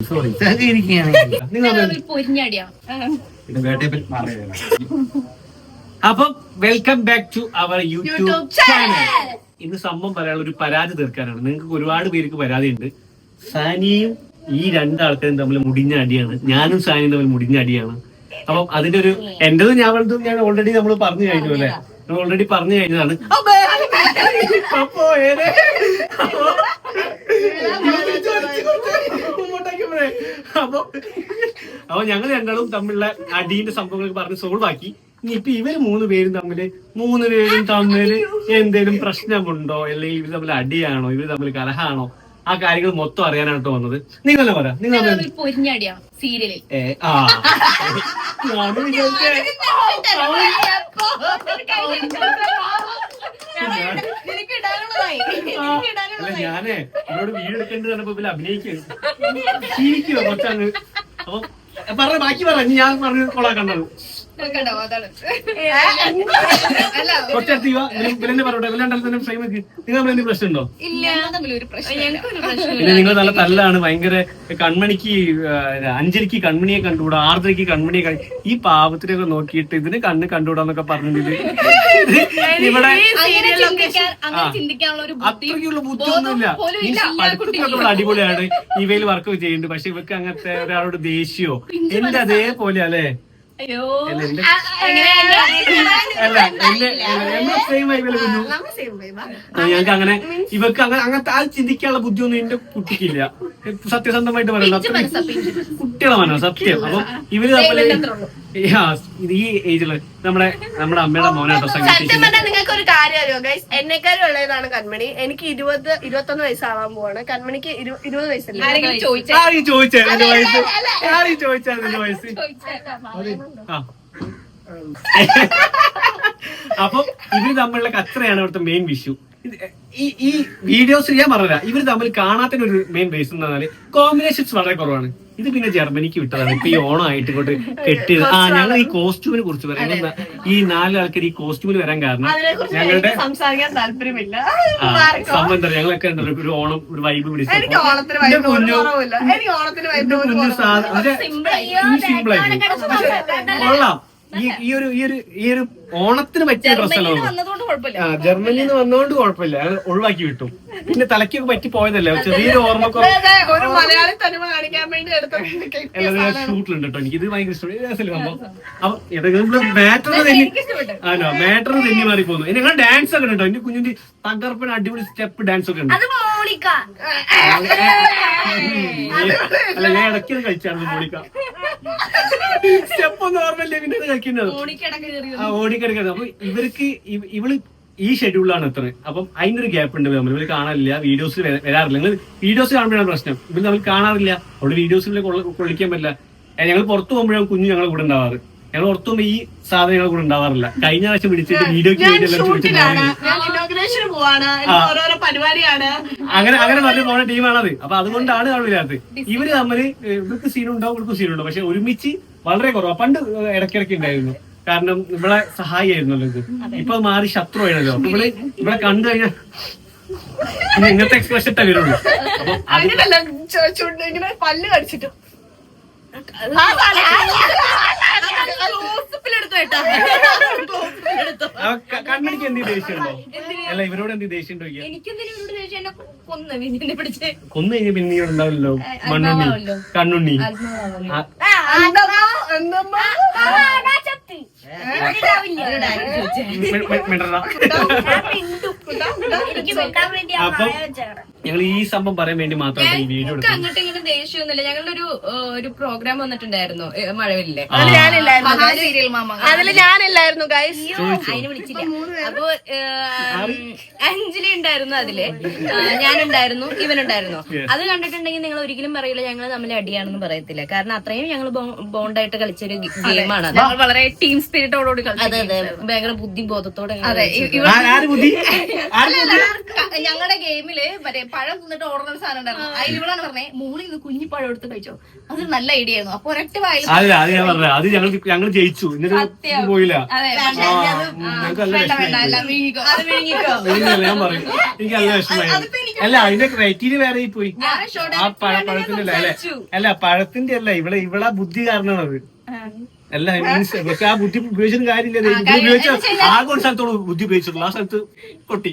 Sorry. അപ്പം welcome back to our YouTube channel ഇന്ന് സംഭവം പറയാനുള്ള ഒരു പരാതി തീർക്കാനാണ്. നിങ്ങൾക്ക് ഒരുപാട് പേർക്ക് പരാതി ഉണ്ട് സാനിയും ഈ രണ്ടാൾക്കാരും തമ്മിൽ മുടിഞ്ഞ അടിയാണ്. ഞാനും സാനിയും തമ്മിൽ മുടിഞ്ഞ അടിയാണ്. അപ്പം അതിന്റെ ഒരു എന്റേത് ഞാൻ വേണ്ടതും ഞാൻ ഓൾറെഡി നമ്മൾ പറഞ്ഞു കഴിഞ്ഞു അല്ലേ? ഓൾറെഡി പറഞ്ഞു കഴിഞ്ഞതാണ്. അപ്പോ അപ്പൊ അപ്പൊ ഞങ്ങൾ രണ്ടാളും തമ്മിലുള്ള അടീന്റെ സംഭവങ്ങൾ പറഞ്ഞ് സോൾവ് ആക്കി. ഇനി ഇപ്പൊ ഇവർ മൂന്ന് പേരും തമ്മിൽ മൂന്ന് പേരും തമ്മിൽ എന്തേലും പ്രശ്നമുണ്ടോ? അല്ലെങ്കിൽ ഇവർ തമ്മിൽ അടിയാണോ? ഇവർ തമ്മിൽ കലഹാണോ? ആ കാര്യങ്ങൾ മൊത്തം അറിയാനായിട്ട് ട്ടോ വന്നത്. നിങ്ങൾ തന്നെ പറ. നിങ്ങൾ സീരിയലിൽ ഏ, ആ ഞാനും വിചാരിച്ചേ അല്ല ഞാനേ ഇവരോട് വീട് എടുക്കേണ്ടത് പറഞ്ഞപ്പോ ഇവർ അഭിനയിക്കും ചിരിക്കുവോ കുറച്ചങ്ങ്. അപ്പൊ പറഞ്ഞ ബാക്കി പറ. ഞാൻ പറഞ്ഞു കൊളാക്കണ്ടത് കണ്ടോ പറയട്ടെ ഫ്രെയിം വെക്ക് നിങ്ങൾ തമ്മിൽ പ്രശ്നമുണ്ടോ? പിന്നെ നിങ്ങൾ നല്ല തല്ലാണ്. ഭയങ്കര കൺമണിക്ക് അഞ്ചരിക്ക് അഞ്ജലിക്ക് കൺമണിയെ കണ്ടുകൂടാ? ആർദ്രയ്ക്ക് കൺമണിയെ കണ്ടു ഈ പാവത്തിനൊക്കെ നോക്കിയിട്ട് ഇതിന് കണ്ണ് കണ്ടുകൂടാന്നൊക്കെ പറഞ്ഞിട്ട് ഇവിടെ അത്രയ്ക്കുള്ള ബുദ്ധിയൊന്നുമില്ല. പഠിത്തത്തിലൊക്കെ ഇവിടെ അടിപൊളിയാണ്. ഇവയിൽ വർക്ക് ചെയ്യുന്നുണ്ട്. പക്ഷെ ഇവർക്ക് അങ്ങനത്തെ ഒരാളോട് ദേഷ്യോ? എന്റെ അതേപോലെ അല്ലേ? അയ്യോ. ഞങ്ങൾക്ക് അങ്ങനെ ഇവക്ക് അങ്ങനെ അങ്ങനത്തെ ആ ചിന്തിക്കാനുള്ള ബുദ്ധിയൊന്നും എന്റെ കുട്ടിക്കില്ല. സത്യസന്ധമായിട്ട് പറയുന്നത് കുട്ടികളെ മനോ സത്യം. അപ്പൊ ഇവർ തമ്മിൽ ഈ ഏജിൽ നമ്മുടെ നമ്മുടെ അമ്മയുടെ മോനായിട്ട് സത്യം സംഗീത പറഞ്ഞാൽ നിങ്ങൾക്ക് ഒരു കാര്യം അറിയോ ഗൈസ് എന്നെക്കാരും ഉള്ളതാണ് കൺമണി. എനിക്ക് ഇരുപത് ഇരുപത്തൊന്ന് വയസ്സാവാൻ പോവാണ്. കൺമണിക്ക് ഇരു- ഇരുപത് വയസ്സല്ലേ? ആരെയും വയസ്സ്? ആരെയും വയസ്സ്? ആ. അപ്പൊ ഇവർ തമ്മിലുള്ള കത്രയാണ് ഇവിടുത്തെ മെയിൻ വിഷു ഇത് ഈ ഈ വീഡിയോസ് ഞാൻ പറഞ്ഞില്ല ഇവർ തമ്മിൽ കാണാത്ത ഒരു മെയിൻ റീസൺ എന്ന് പറഞ്ഞാൽ കോമ്പിനേഷൻസ് വളരെ കുറവാണ്. ഇത് പിന്നെ ജർമ്മനിക്ക് വിട്ടതാണ്. ഇപ്പൊ ഈ ഓണം ആയിട്ട് ഇങ്ങോട്ട് കെട്ടി ആ ഞങ്ങൾ ഈ കോസ്റ്റ്യൂമിനെ കുറിച്ച് പറയാം. ഈ നാല് ആൾക്കാർ ഈ കോസ്റ്റ്യൂമിൽ വരാൻ കാരണം ഞങ്ങളുടെ സംസാരിക്കാൻ താല്പര്യമില്ല. സംബന്ധം ഞങ്ങളൊക്കെ ഒരു ഓണം ഒരു വൈബ് ആയിട്ട് കൊള്ളാം. ഈ ഈ ഒരു ഈ ഒരു ഈ ഒരു ഓണത്തിന് പറ്റിയ ഡ്രസ്സല്ലോ വന്നതുകൊണ്ട് ജർമ്മനിയിൽ നിന്ന് വന്നോണ്ട് കുഴപ്പമില്ല. ഒഴിവാക്കി വിട്ടു. പിന്നെ തലയ്ക്കൊക്കെ പറ്റി പോയതല്ലേ? ചെറിയൊരു ഓർമ്മ ഷൂട്ടിലുണ്ട് കേട്ടോ. എനിക്ക് ഇത് ഭയങ്കര ഇഷ്ടമാണ് അപ്പൊ മാറ്റർ തന്നെ ആണോ മാറ്റർ തന്നെ മാറി പോകുന്നു ഞങ്ങൾ ഡാൻസ് ഒക്കെ ഉണ്ട് കേട്ടോ. എന്റെ കുഞ്ഞിന്റെ തകർപ്പൻ അടിപൊളി സ്റ്റെപ്പ് ഡാൻസ് ഒക്കെ ഉണ്ട്. അല്ല ഞാൻ ഇടയ്ക്ക് കഴിച്ചാണ് മോളിക്ക സ്റ്റെപ്പ് ഒന്നും ഓർമ്മയില്ലേ പിന്നെ കളിക്കുന്നത്? ഓടിക്കിടക്കുന്നത് അപ്പൊ ഇവർക്ക് ഇവ- ഇവൾ ഈ ഷെഡ്യൂളാണ് എത്ര അപ്പം അതിനൊരു ഗ്യാപ്പ് ഉണ്ട് നമ്മൾ ഇവർ കാണാറില്ല വീഡിയോസ് വരാറില്ല. നിങ്ങൾ വീഡിയോസ് കാണുമ്പോഴാണ് പ്രശ്നം. ഇവർ നമ്മൾ കാണാറില്ല. അവിടെ വീഡിയോസിൽ കൊള്ളിക്കാൻ പറ്റില്ല. ഞങ്ങൾ പുറത്തു പോകുമ്പോഴാണ് കുഞ്ഞു ഞങ്ങളെ കൂടെ ഉണ്ടാവാറ്. ഞങ്ങൾ പുറത്തു പോകുമ്പോൾ ഈ സാധനം ഞങ്ങളെ കൂടെ ഉണ്ടാവാറില്ല. കഴിഞ്ഞ പ്രാവശ്യം വിളിച്ചിട്ട് വീഡിയോക്ക് അങ്ങനെ അങ്ങനെ പറഞ്ഞു പോണ ടീമാണത് അപ്പൊ അതുകൊണ്ടാണ് വരാത്തത് ഇവർ തമ്മിൽ ഇവർക്ക് സീനുണ്ടാവും ഇവർക്ക് സീനുണ്ടാവും പക്ഷെ ഒരുമിച്ച് വളരെ കുറവാണ് പണ്ട് ഇടയ്ക്കിടയ്ക്ക് ഉണ്ടായിരുന്നു കാരണം ഇവിടെ സഹായിയായിരുന്നല്ലോ ഇത് ഇപ്പൊ മാറി ശത്രു ആയിരുന്നല്ലോ ഇവിടെ ഇവിടെ കണ്ടു കഴിഞ്ഞാൽ ഇങ്ങനത്തെ എക്സ്പ്രഷൻ തരുള്ളൂ വരുള്ളൂ അപ്പൊ അത് അങ്ങനല്ല ചു- ചുണ്ട് ഇങ്ങനെ പല്ല് കടിച്ചിട്ട് കണ്ണടിക്ക് എന്ത് ദേഷ്യമുണ്ടോ അല്ല ഇവരോട് എന്ത് ദേഷ്യം ഉണ്ടോ ചോദിക്കാം എനിക്കെന്തിനും ഇവരോട് എന്നെ കൊന്ന് വിനിനെ പിടിച്ച് കൊന്നു കഴിഞ്ഞ പിന്നെ ഉണ്ടാവില്ലല്ലോ മണ്ണുണ്ണി. കണ്ണുണ്ണി. ആ, മിണ്ടടാ. അപ്പം ഞങ്ങൾ ഈ സംഭവം പറയാൻ വേണ്ടി മാത്രം ഈ വീഡിയോ എടുക്കുന്നത് അങ്ങോട്ട് ഇങ്ങനെ ദേഷ്യമൊന്നുമില്ല. ഞങ്ങളുടെ ഒരു ഒരു പ്രോഗ്രാം വന്നിട്ടുണ്ടായിരുന്നു മഴവില്ലേ അതിൽ ഞാനില്ലായിരുന്നു. മഹാ സീരിയൽ മാമ. അതിൽ ഞാനില്ലായിരുന്നു ഗൈസ് അതിന് വിളിച്ചില്ല. അപ്പൊ അഞ്ജലി ഉണ്ടായിരുന്നു അതിൽ. ഞാനുണ്ടായിരുന്നു ഇവനുണ്ടായിരുന്നു. അത് കണ്ടിട്ടുണ്ടെങ്കിൽ നിങ്ങൾ ഒരിക്കലും പറയില്ല ഞങ്ങൾ തമ്മിൽ അടിയാണെന്ന് പറയത്തില്ല. കാരണം അത്രയും ഞങ്ങൾ ബോണ്ടായിട്ട് കളിച്ചൊരു ഗെയിമാണ് അത്. വളരെ ടീം സ്പിരിറ്റോടുകൂടി അതെ അതെ. ഭയങ്കര ബുദ്ധിബോധത്തോടെ ആര് ബുദ്ധി? ഞങ്ങളുടെ ഗെയിമിൽ മറ്റേ പഴം തിന്നിട്ട് ഓർഡർ സാധനം ഉണ്ടായിരുന്നു. അതിൽ ഇവളാണ് പറഞ്ഞേ മൂളി ഇന്ന് കുഞ്ഞിപ്പഴം എടുത്ത് കഴിച്ചോ. അത് നല്ല ഐഡിയ ആയിരുന്നു. അപ്പൊ ഒരൊറ്റ വായിൽ അല്ല അത് ഞാൻ പറഞ്ഞത് അത് ഞങ്ങൾ ഞങ്ങൾ ജയിച്ചു. എന്നിട്ട്. പോയില്ല. അതെ വേണ്ട വേണ്ട അല്ല വിഴുങ്ങിക്കോ. അത് വിഴുങ്ങിക്കോ. ഇല്ല, ഞാൻ പറയും. എനിക്ക് നല്ല അല്ല അതിന്റെ ക്രൈറ്റീരിയ വേറെ ആയി പോയി ആ പഴ പഴത്തിന്റെ അല്ല? അല്ലെ അല്ല പഴത്തിന്റെ അല്ല ഇവിടെ ഇവിടെ ബുദ്ധി കാരണമാണത് അല്ല മീൻസ് പക്ഷെ ആ ബുദ്ധി ഉപയോഗിച്ചിട്ട് കാര്യമില്ല. ബുദ്ധി ഉപയോഗിച്ച ആകെ ഒരു സ്ഥലത്തോട് ബുദ്ധി ഉപയോഗിച്ചിട്ടുള്ളൂ. ആ സ്ഥലത്ത് കൊട്ടി.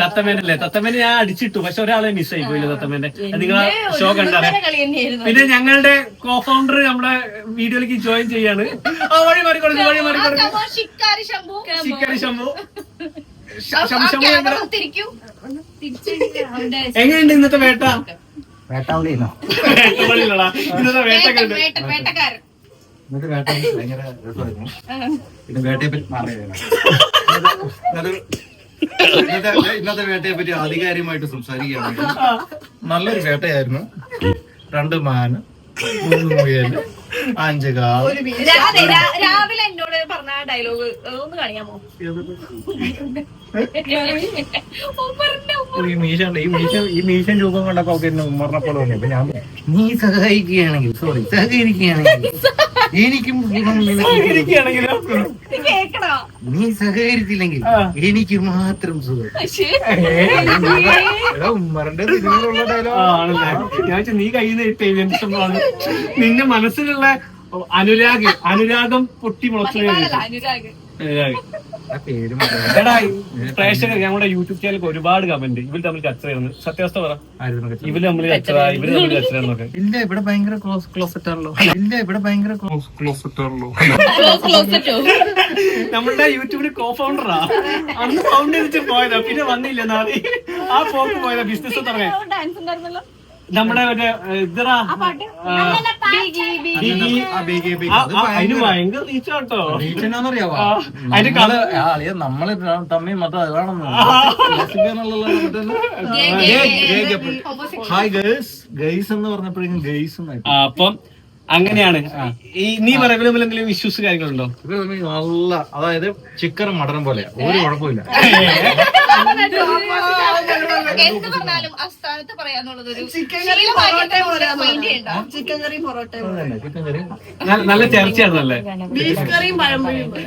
തത്തമേനല്ലേ തത്തമ്മേനെ ഞാൻ അടിച്ചിട്ടു. പക്ഷെ ഒരാളെ മിസ് ആയി പോയില്ല തത്തമ്മേന്റെ നിങ്ങൾ നിങ്ങളെ ഷോ കണ്ടാറേ പിന്നെ ഞങ്ങളുടെ കോ ഫൗണ്ടർ നമ്മുടെ വീഡിയോയിലേക്ക് ജോയിൻ ചെയ്യാണ്. ആ വഴി മാറി കൊടുക്കും വഴി മാറി കൊടുക്കും. ശിക്കാരി ശംഭു. ചിക്കൻ ശംഭു. ശംഭു എങ്ങനെയുണ്ട് ഇന്നത്തെ വേട്ട? വേട്ടാവളിയില്ലോ എന്നിട്ട് വേട്ട- ഭയങ്കര രസമായിരുന്നു പിന്നെ വേട്ടയെ പറ്റി ഇന്നത്തെ ഇന്നത്തെ വേട്ടയെ പറ്റി ആധികാരികമായിട്ട് സംസാരിക്കുകയാണെങ്കിൽ നല്ലൊരു വേട്ടയായിരുന്നു. രണ്ട് മാന് മൂന്ന് മുയൽ അഞ്ച് ഒരു രാ- അതെ, രാവിലെ എന്നോട് പറഞ്ഞ ഡയലോഗ് ഒന്ന് കാണിയാമോ. ഈ മീശ ഈ മീശ ഈ മീശൻ രൂപം ഒക്കെ എന്നെ തോന്നി. അപ്പൊ ഞാൻ നീ സഹായിക്കുകയാണെങ്കിൽ സോറി സഹകരിക്കുകയാണെങ്കിൽ. എനിക്കും? നീ സഹകരിച്ചില്ലെങ്കിൽ എനിക്ക് മാത്രം സുഖം. നീ കയ്യിൽ നിന്റെ മനസ്സിലുള്ള അനുരാഗ് അനുരാഗം പൊട്ടി മുളച്ചു അനുരാഗ്. പ്രേക്ഷകർ ഞങ്ങളുടെ യൂട്യൂബ് ചാനലിൽ ഒരുപാട് കമന്റ് ഇവർ തമ്മിൽ കച്ചറയാണ് സത്യാവസ്ഥ പറ. ഇവർ തമ്മിൽ കച്ചറ ഇവർ തമ്മിൽ കച്ചറയെന്നൊക്കെ ഇല്ല ഇവിടെ ഭയങ്കര ക്ലോസ് ക്ലോസറ്റ് ആണല്ലോ. ഇല്ല ഇവിടെ ഭയങ്കര ക്ലോസ് ക്ലോസറ്റ് ആണല്ലോ. നമ്മുടെ യൂട്യൂബിന് കോ ഫൗണ്ടറാ അന്ന് ഫൗണ്ട് ചെയ്തിട്ട് പോയതാ. പിന്നെ വന്നില്ല നാളെ ആ പോക്ക് പോയതാ. ബിസിനസ് ഉണ്ടായിരുന്നല്ലോ. നമ്മുടെ മറ്റേ ഇതറാ അതിന് ഭയങ്കര റീച്ചാട്ടോ. റീച്ചെന്നാന്നറിയാവോ? അതിന്റെ നമ്മൾ തമ്മിൽ മറ്റേ അതാണെന്ന് ഹായ് ഗേഴ്സ് ഗൈസ് എന്ന് പറഞ്ഞപ്പോഴേക്കും ഗൈസ് അപ്പം അങ്ങനെയാണ്. ഈ നീ പറയുമ്പോൾ എന്തെങ്കിലും ഇഷ്യൂസ് കാര്യങ്ങളുണ്ടോ? തമ്മിൽ നല്ല അതായത് ചിക്കൻ മടനം പോലെയാ ഒരു കുഴപ്പമില്ല എന്ത് പറഞ്ഞാലും പറയാന്നുള്ളത് ഒരു ചിക്കൻ കറി പൊറോട്ട പോലെ chicken curry parotta chicken curry നല്ല- നല്ല ചർച്ചയായിരുന്നല്ലേ ബീഫ് കറിയും പഴംപൊരിയും. പോലെ.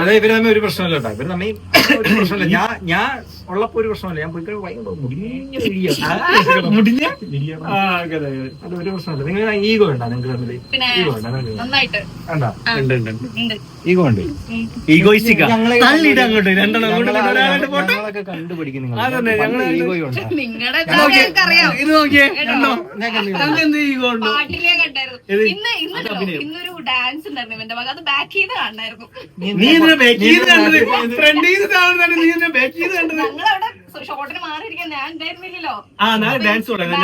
അതെ ഇവർ തമ്മിൽ ഒരു പ്രശ്നമല്ല കേട്ടോ. ഇവർ തമ്മിൽ ഒരു പ്രശ്നമില്ല. ഞാൻ ഞാൻ ഉള്ളപ്പോ ഒരു പ്രശ്നമില്ല. ഞാൻ പോയി ഭയങ്കര മുടിഞ്ഞ അതെ ഒരു പ്രശ്നമില്ല. നിങ്ങൾ ഈഗോ ഉണ്ടോ നിങ്ങൾക്ക് തമ്മിൽ ഈഗോ ഉണ്ടോ ഈഗോ ഉണ്ട്. ഈഗോയിസ്റ്റിക്കാ. അങ്ങോട്ട്. രണ്ടെണ്ണം അങ്ങോട്ട് ഞങ്ങളൊക്കെ കണ്ടുപിടിക്കും. ഇന്നൊരു ഡാൻസ് ഉണ്ടായിരുന്നു അത് ബാക്ക് ചെയ്ത് കാണായിരുന്നു നീ ചെയ്ത് ഫ്രണ്ട് നീ ബേക്ക് ചെയ്ത് കണ്ടത്? ഞങ്ങളവിടെ ഷോട്ടിന് മാറിയിരിക്കാൻ ഞാൻ ഉണ്ടായിരുന്നില്ലല്ലോ ആ ഞാൻ ഡാൻസ് തുടങ്ങി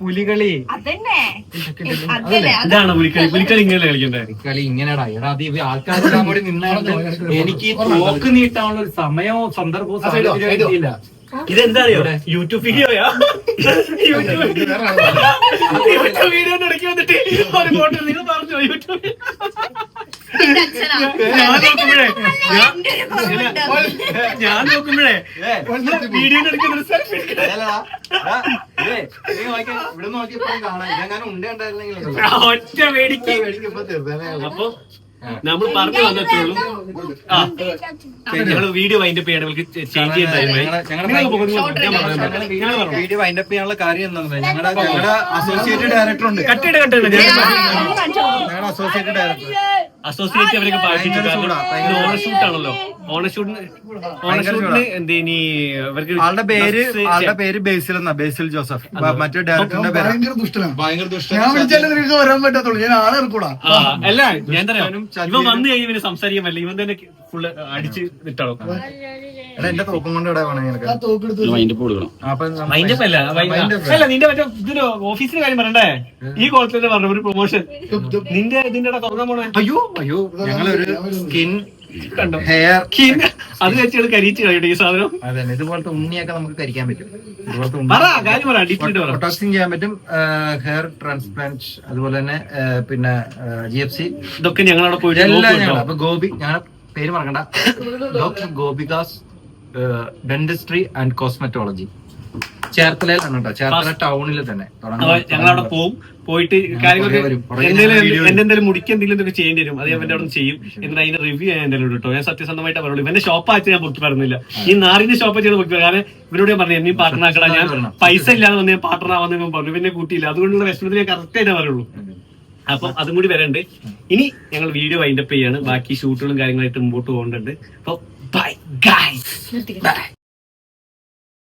പുലികളി അതന്നെ അതല്ലേ ഇതാണ് പുലിക്കളി പുലിക്കളി ഇങ്ങനെ കളിക്കണ്ടേ ഇങ്ങനെടാ എടാ അത് ആൾക്കാരെല്ലാം കൂടി നിന്നാണ്ട് എനിക്ക് ഈ തോക്ക് നീട്ടാനുള്ള ഒരു സമയമോ സന്ദർഭവും സാഹചര്യവും കിട്ടിയില്ല ഇതെന്താ അറിയോ യൂട്യൂബ് വീഡിയോയാ യൂട്യൂബ് യൂട്യൂബ് ഇടയ്ക്ക് വന്നിട്ട് ഒരു ഫോട്ടോ നിങ്ങൾ പറഞ്ഞോ യൂട്യൂബ് എന്റെ അച്ഛനാ ഞാൻ നോക്കുമ്പോഴേ വീഡിയോ എടുക്കുന്ന സെൽഫി ഒറ്റ മേടിക്ക്. അപ്പൊ നമ്മൾ പറഞ്ഞു വന്നിട്ടുള്ളൂ. ആ. ഞങ്ങൾ വീഡിയോ വൈൻഡപ്പ് നമുക്ക് ചേഞ്ച് ചെയ്യാൻ ടൈമായി വീഡിയോ വൈൻഡപ്പ് ചെയ്യാനുള്ള കാര്യം എന്താണെന്ന് ഞങ്ങളുടെ ഞങ്ങളുടെ അസോസിയേറ്റ് ഡയറക്ടർ ഉണ്ട്. കട്ടിയുടെ കട്ടിയുടെ ഞാൻ ഞങ്ങളുടെ അസോസിയേറ്റ് ഡയറക്ടർ അസോസിയേറ്റ് അവരൊക്കെ പാടിച്ചു കാരണം ഓണഷൂട്ട് ആണല്ലോ. ഓണഷൂട്ടിന് ഓണഷൂട്ടിന് അവർക്ക് ആളുടെ പേര് ആളുടെ പേര് ബേസിൽ എന്നാ ബേസിൽ ജോസഫ്. മറ്റേ ഡയറക്ടറിന്റെ പേര്. ഭയങ്കര ദുഷ്ടനാണ് ഭയങ്കര ഞാൻ വിളിച്ചാലും വരാൻ പറ്റത്തുള്ളൂ. ഞാൻ ആളെ ഇറക്കൂടാ. അല്ല ഞാൻ തരാം ഇവൻ വന്നു കഴിഞ്ഞ ഇവന് സംസാരിക്കാൻ പറ്റില്ല. ഇവൻ തന്നെ ഫുള്ള് അടിച്ച് വിട്ടാളോ എടാ എന്റെ തോക്കും കൊണ്ട് ഇവിടെ വേണം നിനക്ക്? ആ തോക്കെടുത്ത് അപ്പൊ നമ്മ- മൈൻഡ് അല്ല up. അല്ല നിന്റെ മറ്റേ കാര്യം പറയണ്ടേ? ഈ കോളത്തിൽ പറഞ്ഞു ഒരു പ്രൊമോഷൻ നിന്റെ ഇതിന്റെ പോണേ അയ്യോ അയ്യോ ഞങ്ങളൊരു സ്കിൻ കണ്ടോ? ഹെയർ അത് വെച്ചാണ് കരിച്ച് കഴിയട്ടെ ഈ സാധനം. അതെ ഇതുപോലത്തെ ഉണ്ണിയൊക്കെ നമുക്ക് കരിക്കാൻ പറ്റും. ഇതുപോലത്തെ പറ കാര്യം പറ ഡീറ്റെയിൽ പറ. ഒട്ടോക്സിൻ ചെയ്യാൻ പറ്റും ഹെയർ ട്രാൻസ്പ്ലാന്റ് അതുപോലെ തന്നെ ആ, പിന്നെ ജി എഫ് സി ഇതൊക്കെ ഞങ്ങളവിടെ പോയിട്ട് എല്ലാം നോക്കും ഞങ്ങൾ കേട്ടോ. അപ്പൊ ഗോപി ഞങ്ങളുടെ പേര് മറക്കണ്ട. Doctor Gopika's dentistry and cosmetology ചേർത്തലയിലാണ് കേട്ടോ. ചേർത്തല ടൗണിൽ തന്നെ. അപ്പൊ ഞങ്ങളവിടെ പോവും. പോയിട്ട് കാര്യങ്ങളൊക്കെ. എന്തെങ്കിലും ഞാൻ video എന്റെ എന്തെങ്കിലും മുടിക്ക് എന്തെങ്കിലും ചെയ്യേണ്ടി വരും. അത് ഞാൻ അവിടെ ചെയ്യും. എന്നിട്ട് അതിന്റെ റിവ്യൂ ഞാൻ എന്തെങ്കിലും കേട്ടോ. ഞാൻ സത്യസന്ധമായിട്ട് പറയുള്ളൂ. ഇവന്റെ ഷോപ്പ് ആയിട്ട് ഞാൻ പൊക്കി പറഞ്ഞില്ല. ഈ നാറിന്റെ ഷോപ്പ് ചെയ്ത് പറഞ്ഞു. കാരണം ഇവരോട് ഞാൻ പറഞ്ഞു എന്നീ പാർട്ട്ണർ ആക്കടാ ഞാൻ പൈസ ഇല്ലാതെ വന്ന് ഞാൻ പാർട്ട്ണർ ആവാന്ന് പറഞ്ഞു. പിന്നെ കൂട്ടിയില്ല. അതുകൊണ്ടുള്ള വിഷമത്തിൽ ഞാൻ കറക്റ്റ് ആയിട്ട് പറയുള്ളൂ. അപ്പൊ അതും കൂടി വരണ്ട്. ഇനി ഞങ്ങൾ വീഡിയോ വൈൻഡപ്പ് ചെയ്യാണ്. ബാക്കി ഷൂട്ടുകളും കാര്യങ്ങളായിട്ട് മുമ്പോട്ട് പോകേണ്ടത് അപ്പൊ ബൈ ഗൈസ്